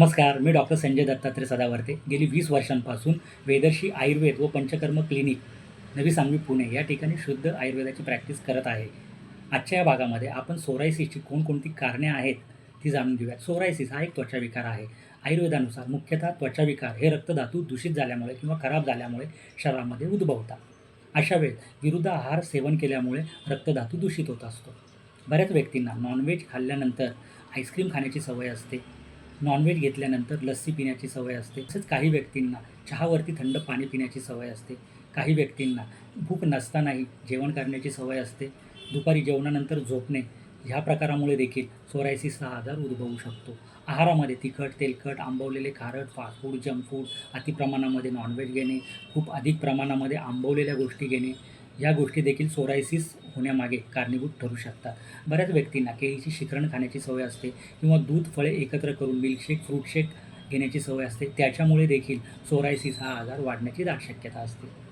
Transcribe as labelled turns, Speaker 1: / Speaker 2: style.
Speaker 1: नमस्कार मी डॉक्टर संजय दत्तात्रय सदावर्ते. गेली वीस वर्षांपासून वेदर्शी आयुर्वेद व पंचकर्म क्लिनिक नवी सांगवी पुणे या ठिकाणी शुद्ध आयुर्वेदाची प्रॅक्टिस करत आहे. आजच्या या भागामध्ये आपण सोरायसिसची कोणकोणती कारणे आहेत ती जाणून घेऊयात. सोरायसिस हा एक त्वचाविकार आहे. आयुर्वेदानुसार मुख्यतः त्वचाविकार हे रक्तधातू दूषित झाल्यामुळे किंवा खराब झाल्यामुळे शरीरामध्ये उद्भवतात. अशा वेळेस विरुद्ध आहार सेवन केल्यामुळे रक्तधातू दूषित होत असतो. बऱ्याच व्यक्तींना नॉनव्हेज खाल्ल्यानंतर आईस्क्रीम खाण्याची सवय असते. नॉनव्हेज घेतल्यानंतर लस्सी पिण्याची सवय असते. तसेच काही व्यक्तींना चहावरती थंड पाणी पिण्याची सवय असते. काही व्यक्तींना भूक नसतानाही जेवण करण्याची सवय असते. दुपारी जेवणानंतर झोपणे ह्या प्रकारामुळे देखील सोरायसिस हा आजार उद्भवू शकतो. आहारामध्ये तिखट तेलकट आंबवलेले खारट फास्ट फूड जंक फूड अतिप्रमाणामध्ये नॉनव्हेज घेणे खूप अधिक प्रमाणामध्ये आंबवलेल्या गोष्टी घेणे या गोष्टी देखील सोरायसिस होण्यामागे कारणीभूत ठरू शकतात. बऱ्याच व्यक्तींना केळीची शिकरण खाण्याची सवय असते किंवा दूध फळे एकत्र करून मिल्कशेक फ्रूट शेक घेण्याची सवय असते. त्याच्यामुळे देखील सोरायसिस हा आजार वाढण्याची दाट शक्यता असते.